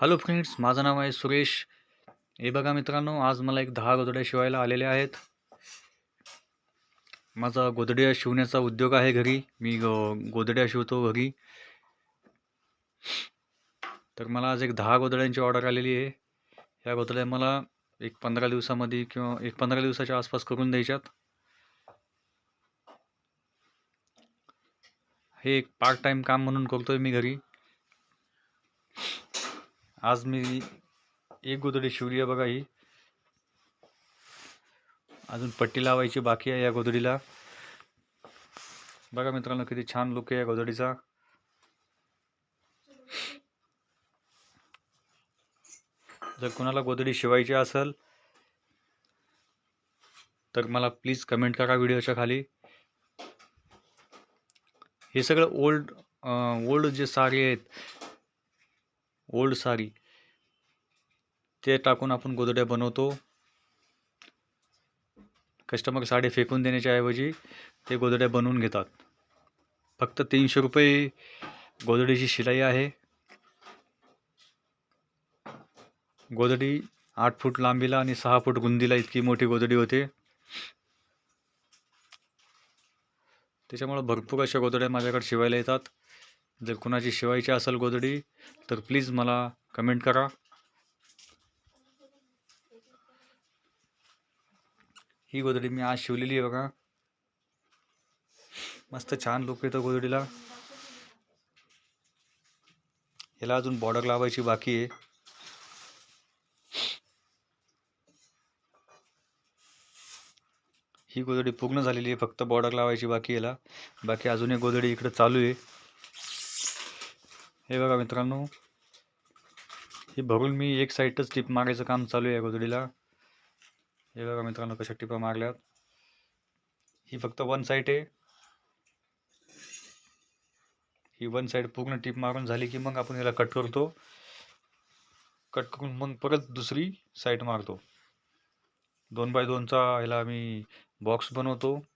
Hello friends माझं नाव आहे सुरेश. हे बघा मित्रांनो आज मला एक दहा गोदड्या शिवायला आलेल्या आहेत. माझा गोधड्या शिवण्याचा उद्योग आहे घरी. मी गोदड्या गोधड्या शिवतो घरी. तर मला आज एक दहा गोधड्यांची ऑर्डर आलेली आहे. ह्या गोधड्या मला एक पंधरा दिवसामध्ये किंवा एक पंधरा दिवसाच्या आसपास करून द्यायच्यात. हे एक पार्ट टाईम काम म्हणून करतोय मी घरी. आज मी एक गोदडी शिवली आहे बघा ही. अजून पट्टी लावायची बाकी आहे या गोदडीला बघा मित्रांनो किती छान लुक आहे या गोदडीचा जर कुणाला गोदडी शिवायची असेल तर मला प्लीज कमेंट करा व्हिडिओच्या खाली. हे सगळं ओल्ड ओल्ड जे सारे आहेत ओल्ड साडी ते टाकून आपण गोदड्या बनवतो. कस्टमर साडी फेकून देण्याच्या ऐवजी ते गोदड्या बनवून घेतात. फक्त तीनशे रुपये गोदडीची शिलाई आहे. गोदडी आठ फूट लांबीला आणि सहा फूट गुंदीला इतकी मोठी गोदडी होते. त्याच्यामुळं भरपूर अशा गोदड्या माझ्याकडे शिवायला येतात. जर कुणाची शिवायची असेल गोधडी तर प्लीज मला कमेंट करा. ही गोधडी मी आज शिवलेली आहे बघा. मस्त छान लोक येतो गोधडीला. याला अजून बॉर्डर लावायची बाकी आहे. ही गोधडी पूर्ण झालेली आहे फक्त बॉर्डर लावायची बाकी याला. बाकी अजून एक गोधडी इकडे चालू आहे. हे बघा मित्रांनो ही भरून मी एक साईडच टिप मारायचं काम चालू आहे गोदडीला. हे बघा मित्रांनो कशा टिपा मारल्यात. ही फक्त वन साईड आहे. ही वन साईड पूर्ण टिप मारून झाली की मग आपण याला कट करतो. कट करून मग परत दुसरी साईड मारतो. दोन बाय दोनचा ह्याला आम्ही बॉक्स बनवतो.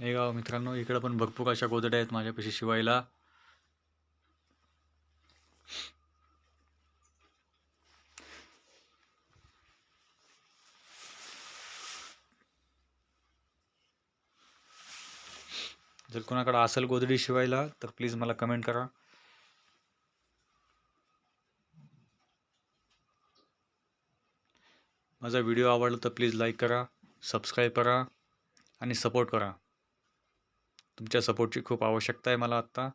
हे गाव मित्रांनो इकडं पण भरपूर अशा गोदड्या आहेत माझ्यापाशी शिवायला. जर कोणाकडे असेल गोदडी शिवायला तर प्लीज मला कमेंट करा. माझा व्हिडिओ आवडला तर प्लीज लाईक करा सबस्क्राईब करा आणि सपोर्ट करा. तुमच्या सपोर्टची खूप आवश्यकता आहे मला आत्ता.